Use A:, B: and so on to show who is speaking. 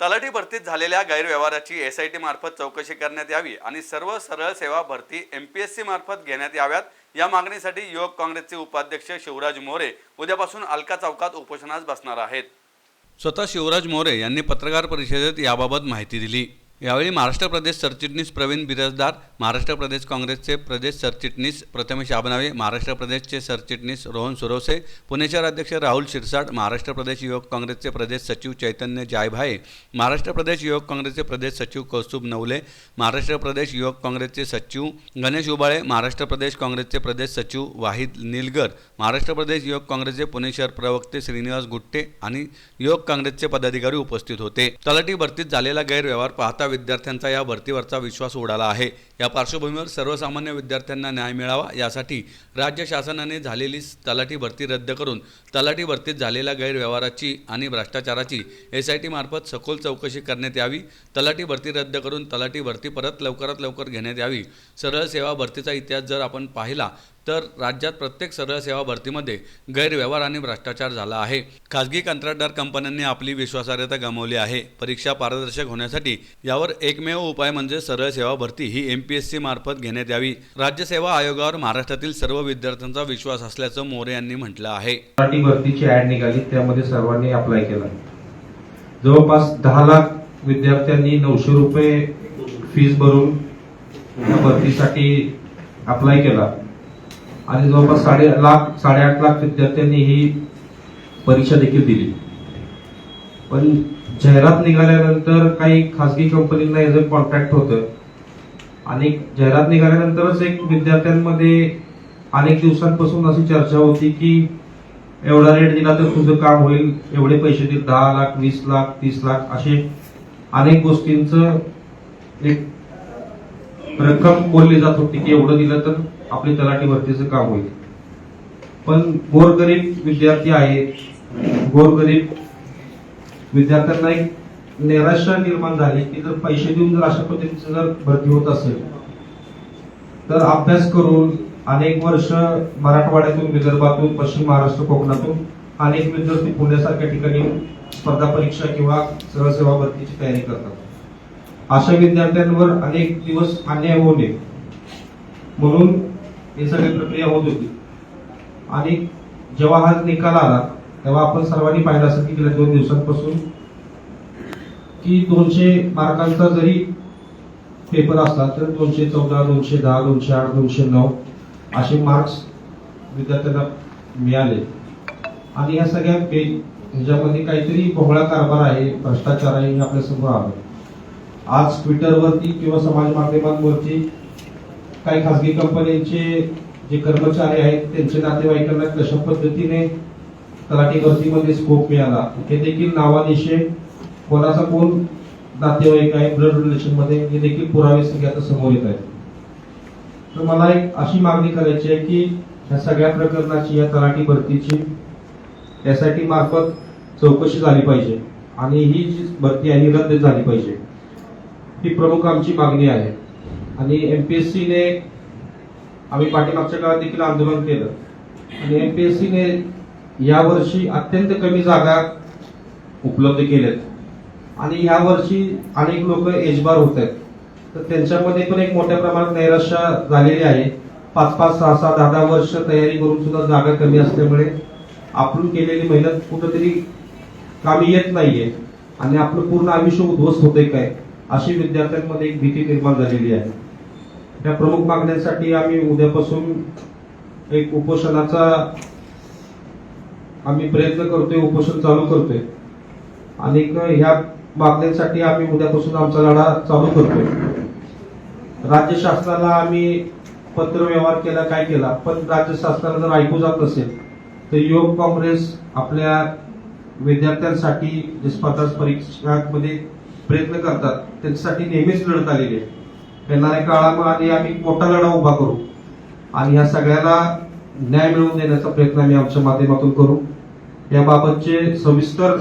A: तलाठी भरतीत झालेल्या गैरव्यवहाराची एस आय टी मार्फत चौकशी करण्यात यावी आणि सर्व सरळ सेवा भरती एम पी एस सी मार्फत घेण्यात याव्यात. या मागणीसाठी युवक काँग्रेसचे उपाध्यक्ष शिवराज मोरे उद्यापासून अलका चौकात उपोषणास बसणार आहेत. स्वतः शिवराज मोरे यांनी पत्रकार परिषदेत याबाबत माहिती दिली. यावेळी महाराष्ट्र प्रदेश सरचिटणीस प्रवीण बिरजदार महाराष्ट्र प्रदेश काँग्रेसचे प्रदेश सरचिटणीस प्रथमेश आबनावे महाराष्ट्र प्रदेशचे सरचिटणीस रोहन सुरवसे पुणे शहर अध्यक्ष राहुल शिरसाट महाराष्ट्र प्रदेश युवक काँग्रेसचे प्रदेश सचिव चैतन्य जायभाये महाराष्ट्र प्रदेश युवक काँग्रेसचे प्रदेश सचिव कौस्तुभ नवले महाराष्ट्र प्रदेश युवक काँग्रेसचे सचिव गणेश उबाळे महाराष्ट्र प्रदेश काँग्रेसचे प्रदेश सचिव वाहिद निलगर महाराष्ट्र प्रदेश युवक काँग्रेसचे पुणे शहर प्रवक्ते श्रीनिवास गुट्टे आणि युवक काँग्रेसचे पदाधिकारी उपस्थित होते. तलाठी भरतीत झालेला गैरव्यवहार पाहता विद्यार्थ्यांचा या भरतीवरचा विश्वास उडाला आहे. या पार्श्वभूमीवर सर्वसामान्य विद्यार्थ्यांना न्याय मिळावा यासाठी राज्य शासनाने झालेली तलाठी भरती रद्द करून तलाठी भरतीत झालेल्या गैरव्यवहाराची आणि भ्रष्टाचाराची एस आय टी मार्फत सखोल चौकशी करण्यात यावी तलाठी भरती रद्द करून तलाठी भरती परत लवकरात लवकर घेण्यात यावी. सरळ सेवा भरतीचा इतिहास जर आपण पाहिला तर राज्यात प्रत्येक सरळ सेवा भरतीमध्ये गैरव्यवहार आणि भ्रष्टाचार झाला आहे. खाजगी कंत्राटदार कंपन्यांनी आपली विश्वासार्हता गमावली आहे. परीक्षा पारदर्शक होण्यासाठी यावर एकमेव उपाय म्हणजे सरळ सेवा भरती ही एम पी एस सी मार्फत घेण्यात यावी. राज्य सेवा आयोगावर महाराष्ट्रातील सर्व विद्यार्थ्यांचा विश्वास असल्याचं मोरे यांनी म्हटलं आहे.
B: मराठी भरतीची ऍड निघाली त्यामध्ये सर्वांनी अप्लाय केला. जवळपास दहा लाख विद्यार्थ्यांनी नऊशे रुपये फीस भरून भरतीसाठी अप्लाय केला. आणि जवळपास साडे लाख साडेआठ लाख विद्यार्थ्यांनी ही परीक्षा देखील दिली. पण जाहिरात निघाल्यानंतर काही खासगी कंपनींना याचं कॉन्ट्रॅक्ट होतं. आणि जाहिरात निघाल्यानंतरच एक विद्यार्थ्यांमध्ये अनेक दिवसांपासून अशी चर्चा होती की एवढा रेट दिला तर तुझं काम होईल एवढे पैसे देईल दहा लाख वीस लाख तीस लाख असे अनेक गोष्टींचं एक रक्कम बोलली जात होती की एवढं दिलं तर आपली तलाठी भरतीचं काम होईल. पण गोरगरीब विद्यार्थी आहेत. गोरगरीब विद्यार्थ्यांना एक निराशा निर्माण झाली की जर पैसे देऊन जर अशा पद्धतीचं जर भरती होत असेल तर अभ्यास करून अनेक वर्ष मराठवाड्यातून विदर्भातून पश्चिम महाराष्ट्र कोकणातून अनेक विद्यार्थी पुण्यासारख्या ठिकाणी स्पर्धा परीक्षा किंवा सरळ सेवा भरतीची तयारी करतात. अशा विद्यार्थ्यांवर अनेक दिवस अन्याय होऊ नये. म्हणून ही सगळी प्रक्रिया होत होती. आणि जेव्हा हा निकाल आला तेव्हा आपण सर्वांनी पाहिलं असं की गेल्या दोन दिवसांपासून की दोनशे मार्कांचा जरी पेपर असला तर दोनशे चौदा दोनशे दहा दोनशे आठ दोनशे नऊ असे मार्क्स विद्यार्थ्यांना मिळाले. आणि या सगळ्या पे- ह्याच्यामध्ये काहीतरी भोगळा कारभार आहे भ्रष्टाचार आहे हे आपल्यासमोर आलं. आज ट्विटरवरती किंवा समाज माध्यमांवरती काही खासगी कंपन्यांचे जे कर्मचारी आहेत त्यांचे नातेवाईकांना कशा पद्धतीने तलाठी भरतीमध्ये स्कोप मिळाला. हे देखील नावानिशे कोणाचा कोण नातेवाईक आहे ब्लड रिलेशनमध्ये हे देखील पुरावे सगळे आता समोर येत आहेत. तर मला एक अशी मागणी करायची आहे की ह्या सगळ्या प्रकरणाची या तलाठी भरतीची एस आय टी मार्फत चौकशी झाली पाहिजे. आणि ही जी भरती आहे ही रद्द झाली पाहिजे. ही प्रमुख आमची मागणी आहे. आणि एमपीएससी ने आम्ही पाठीमागच्या काळात देखील आंदोलन केलं. आणि एमपीएससी ने यावर्षी अत्यंत कमी जागा उपलब्ध केल्यात. आणि यावर्षी अनेक लोक एजबार होत आहेत. तर त्यांच्यामध्ये पण एक मोठ्या प्रमाणात नैराश्य झालेली आहे. पाच पाच सहा सहा दहा दहा वर्ष तयारी करून सुद्धा जागा कमी असल्यामुळे आपण केलेली मेहनत कुठंतरी कामी येत नाहीये. आणि आपलं पूर्ण आयुष्य उद्ध्वस्त होतंय काय अशी विद्यार्थ्यांमध्ये एक भीती निर्माण झालेली आहे. या प्रमुख मागण्यांसाठी आम्ही उद्यापासून एक उपोषणाचा आम्ही प्रयत्न करतोय उपोषण चालू करतोय. आणि ह्या मागण्यांसाठी आम्ही उद्यापासून आमचा लढा चालू करतोय. राज्य शासनाला आम्ही पत्र व्यवहार केला काय केला? पण राज्य शासनाला जर ऐकू जात नसेल तर योग काँग्रेस आपल्या विद्यार्थ्यांसाठी जे स्पर्धा परीक्षांमध्ये प्रयत्न करतात त्यांच्यासाठी नेहमीच लढत आलेली आहे. येणाऱ्या काळामध्ये आम्ही मोठा लढा उभा करू. आणि ह्या सगळ्याला न्याय मिळवून देण्याचा प्रयत्न आम्ही आमच्या माध्यमातून करू. याबाबतचे सविस्तर